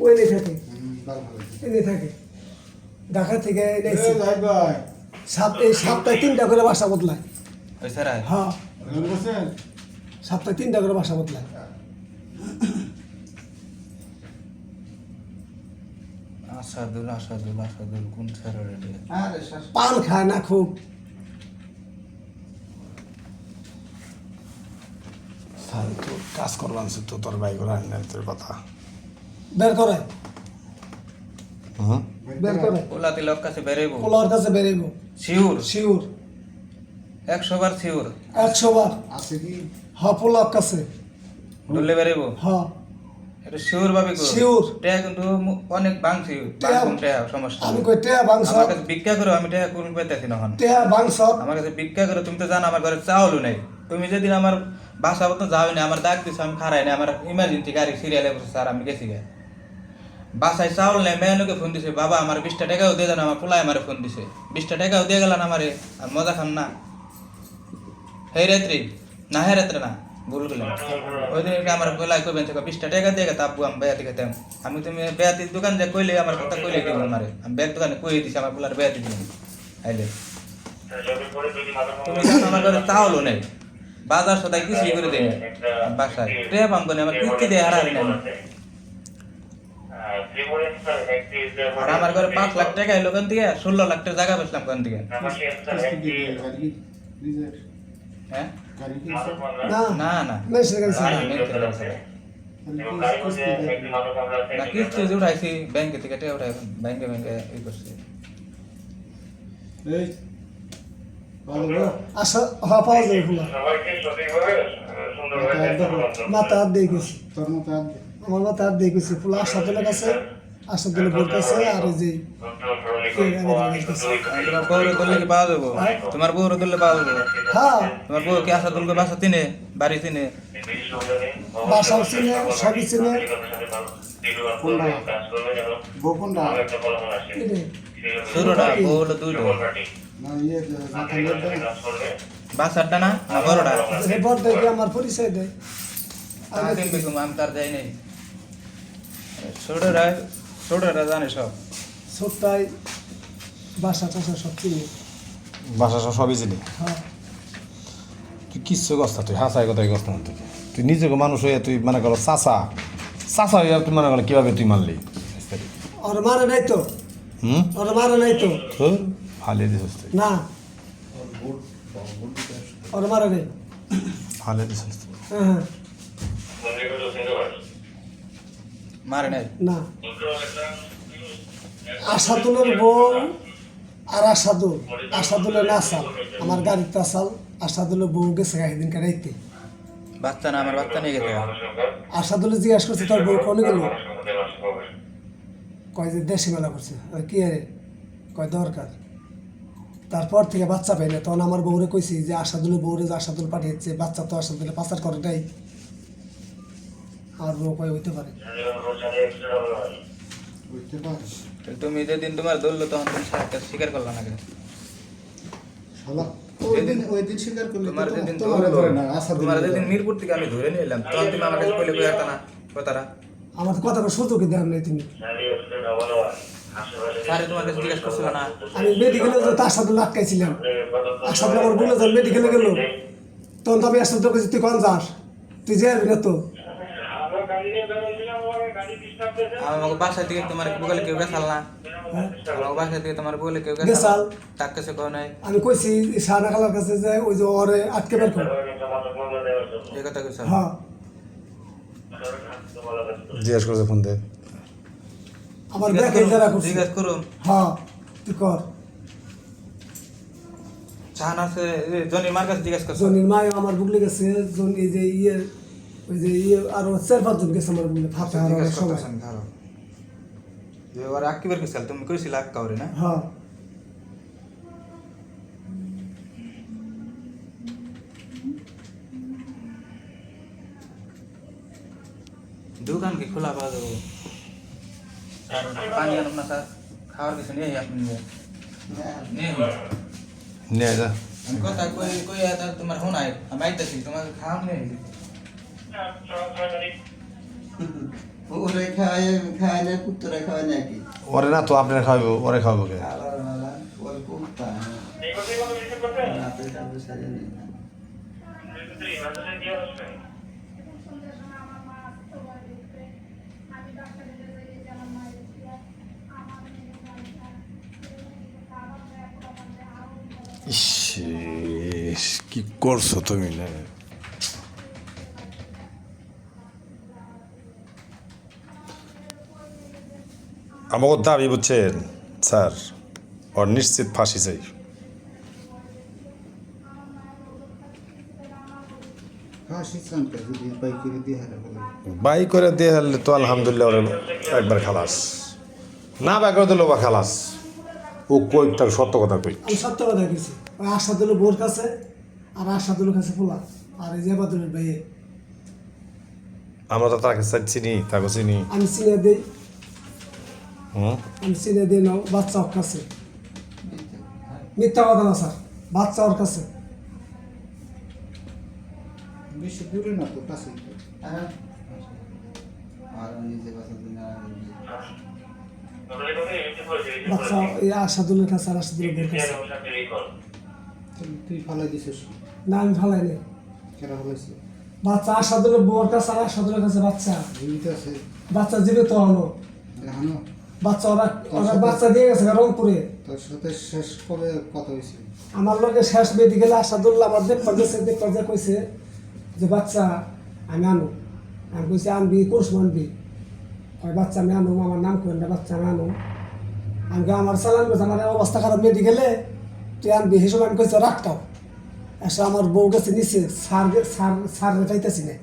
ওই এনে থাকে। এনে থাকে। ঢাকা থেকে এনে এ, জাহিদ ভাই, সাত এই সপ্তাহে তিনটা করে বাসা বদলায়। হ্যাঁ। ভালো তিনটা করে বাসা বদলায়। আসাদুল আসাদুল আসাদুল কোন পান খায় না খুব। কাজ সে তো তোর ভাই করে তোর কথা। বের করে। বের করে। ওলাতে লোক কাছে বেরেবো পোলার কাছে বেরেব শিউর? শিউর। একশো বার শিউর। একশো বার। আছে কি? হ পোলার কাছে। ডলে বেরেবো হ। এটা শিউর ভাবে কো শিউর। টেয়া কিন্তু অনেক বাংছি বাংকুম টেয়া সমস্যা আমি কই টেয়া বাংশ আমার কাছে ভিক্ষা করো আমি টেয়া কোন পেতেছি না হন টেয়া বাংশ আমার কাছে ভিক্ষা করো তুমি তো জানো আমার ঘরে চাউলও নেই। তুমি যেদিন আমার বাসা তো যাও না আমার ডাক দিছো আমি খারাই না আমার ইমার্জেন্সি গাড়ি সিরিয়ালে বসে স্যার আমি গেছি গে। বাসায় চাউল নেই মেয়েনুকে ফোন দিছে, বাবা, আমার বিশটা টাকাও দিয়ে দেন, আমার পোলায় আমার ফোন দিছে। বিশটা টাকাও দিয়ে গেলাম আমারে, আর মজা খান না। হে রাত্রি, না হে রাত্রে না, ভুল করলাম ওই দিন আমার পোলায় কইবেন থেকে বিশটা টাকা দিয়ে গেছে, আব্বু, আমি বেয়াতি খেতাম। আমি তুমি বেয়াতির দোকান যে কইলে, আমার কথা কইলে দিলাম আমারে? আমি ব্যাগ দোকানে কই দিছি, আমার পোলার বেয়াতি দিলাম। আইলে। তুমি আমার ঘরে চাউলও নেই। বাজার সদাই কিছুই করে দেয় বাসায়। ট্রে পাম করে আমার কিস্তি দিয়ে হারাই না আর আমার ঘরে পাঁচ লাখ টাকা এলো ওখান থেকে ষোলো লাখ টাকা জায়গা বেচলাম ওখান থেকে কিস্তি দিবে, গাড়ি কি? নিজের হ্যাঁ গাড়ি কি? না না না মেসের কাছে বাড়ি না। মেনটেন আছে। গাড়ি কি? কিস্তি দিবে। না কিস্তি যে উঠাইছি ব্যাংকে থেকে টাকা উঠাই ব্যাংকে ব্যাংকে ই করছি এই, ভালো গো? আশা হ পাওয়া যায় ফুলা মাথা হাত দিয়ে গেছি তোর মতো আর আমার হাত দিয়ে গেছি ফুলা আশা দিলে কাছে আশা দিলে বোর আর ওই যে তোমার বউরে ধরলে কি পাওয়া যাব? হ্যাঁ? তোমার বউ কি আশা তুলকে বাসা চিনে? বাড়ি চিনে? বাসাও চিনে সবই চিনে। বউ কোনটা? শুরুটা বউ হলো দুইটা। ইয়ে? বাসারটা না? না বড়টা? দেখে আমার পরিচয় দেয়। আমি দেখবি তুমি আমি তার যাই নাই। ছোটরা ছোটরা জানে সব। ছোটটাই বাসা টাসা সব চিনি। বাসা সব সবই চিনি? হ্যাঁ। তুই কিচ্ছু গস্ত তুই হাসাই কথাই গস্ত তুই তুই নিজেকে মানুষ হয়ে তুই মনে করো চাচা চাচা হয়ে তুই মনে করো কীভাবে তুই মানলি ওর মারে নাই তো। হুম? ওর মারে নাই তো। তোর ফালিয়ে দিছিস তুই। না। ওর মারে নাই। ফালিয়ে দিছিস তুই। হ্যাঁ হ্যাঁ। মারে নাই? না। আশাদুলের বউ আর আশাদুল আশাদুলের নাসাল আমার আশাদুলের বউ গেছে সেদিন কাটাইতে বাচ্চা না আমার বাচ্চা নিয়ে গেছে আশাদুলে জিজ্ঞাসা করছে তোর বউ কোনে গেল? কয় যে দেশি মেলা করছে। আর কি আরে কয় দরকার। তারপর থেকে বাচ্চা পাই না। তখন আমার বউরে কইছি যে আশাদুলের বউরে যে আশাদুল পাঠিয়েছে বাচ্চা তো আশাদুলে পাচার করে নাই। আমার বউ কয় হইতে পারে? তো তুমি যেদিন তোমার ধরলো তখন তুমি স্বীকার করল না কেন? শালা, ওই দিন ওই দিন স্বীকার করলি তো তোমার যেদিন তোমার ধরলো ধরে না আশা তোমার দিলে যেদিন মিরপুর থেকে আমি ধরে নিয়ে এলাম তখন তুমি আমার কাছে কইলে কই না কথাটা। আমার তো কথা সুযোগ দেন নাই তুমি? স্যারে তোমার কাছে জিজ্ঞেস করছিল না। আমি মেডিকেলে যে তার সাথে আটকাইছিলাম আসাদুল আমার বলে যান মেডিকেলে গেল। তখন তো আমি আসাদুল তুই কোন যাস? তুই যাবি না তো? আমার বাসা থেকে তোমার বলে কেউ গেছাল না। হ্যাঁ? আমার বাসা থেকে তোমার বলে কেউ গেছাল। গেছাল তার কাছে কো নাই। আমি কইছি শাহানা খালার কাছে যে ওই যে ওরে আটকে বের কর। এই কথা কইছ? হ্যাঁ। জিজ্ঞেস করছে ফোন দে আমার দেখে যারা করছি। জিজ্ঞেস করুন। হ্যাঁ তুই কর। চাহান আছে জনি মার কাছে জিজ্ঞেস করছ। জনির মায় আমার বুকলে গেছে জন এই যে ইয়ে ওই যে ইয়ে আরও চার পাঁচজন গেছে আমার বুকলে ফাতে আর জিজ্ঞেস সবাই করতেছেন ধরো। যে ওর আকিবের গেছাল তুমি কইছিল আক্কা ওরে না? হ্যাঁ। দোকান কি খোলা পাওয়া যাব। আর পানি আনুন না স্যার। খাওয়ার কিছু নেই আপনি নিয়ে নেই নিয়ে যা। আমি কথা কই কই আর তোমার হোনাই আমি আইতাছি তোমার খাওয়া নেই। ওরে খাওয়াইলে কুত্তরে খাওয়াই নাকি? ওরে না তো আপনার খাওয়াবো ওরে খাওয়াবো কে? না ইস, কি করছ তুমি? না আমাকে দাবি বুঝছেন স্যার ওর নিশ্চিত ফাঁসি চাই। বাই করে দিয়ে হারলে তো আলহামদুলিল্লাহ ওরে একবার খালাস। না বাই করে দিল বা খালাস। ও কই তার সত্য কথা কই? আমি সত্য কথা গেছি ওই আশাদুল বোর কাছে আর আশাদুলের কাছে পোলা আর এই যে ভাইয়ে। আমরা তো তাকে চিনি তাকে চিনি। আমি চিনি দিই। আমি চিনে দিই নাও বাচ্চা ওর কাছে। মিথ্যা কথা না স্যার। বাচ্চা ওর কাছে। বেশি দূরে না তো। কাছে আর নিজে বাসা দিন বাচ্চা এই আশাদুলের কাছে আর আশাদুলের বোর কাছে। তুই ফালাই দিছিস? না আমি নেই। ফলাইছিল বাচ্চা আশাদুলের বোর কাছে আর আশাদুলের কাছে বাচ্চা। জীবিত আছে। বাচ্চা জীবিত হলো। বাচ্চা ওরা ওরা বাচ্চা দিয়ে গেছে রংপুরে। তোর সাথে শেষ কবে কথা হয়েছিল আমার লোকে শেষ মেডিকেলে আসাদুল্লাহ আমার দেখতে গেছে দেখতে যে কইছে যে বাচ্চা আমি আনো। আমি কইছি আনবি কোর্স আনবি ওই বাচ্চা আমি আনো আমার নাম করেন বাচ্চা আমি আনো। আমি আমার চালান গেছে আমার অবস্থা খারাপ মেডিকেলে তুই আনবি? হিসেবে আমি কইছি রাখটাও এসে আমার বউ গেছে নিচে সার সার সার রেটাইতেছি না।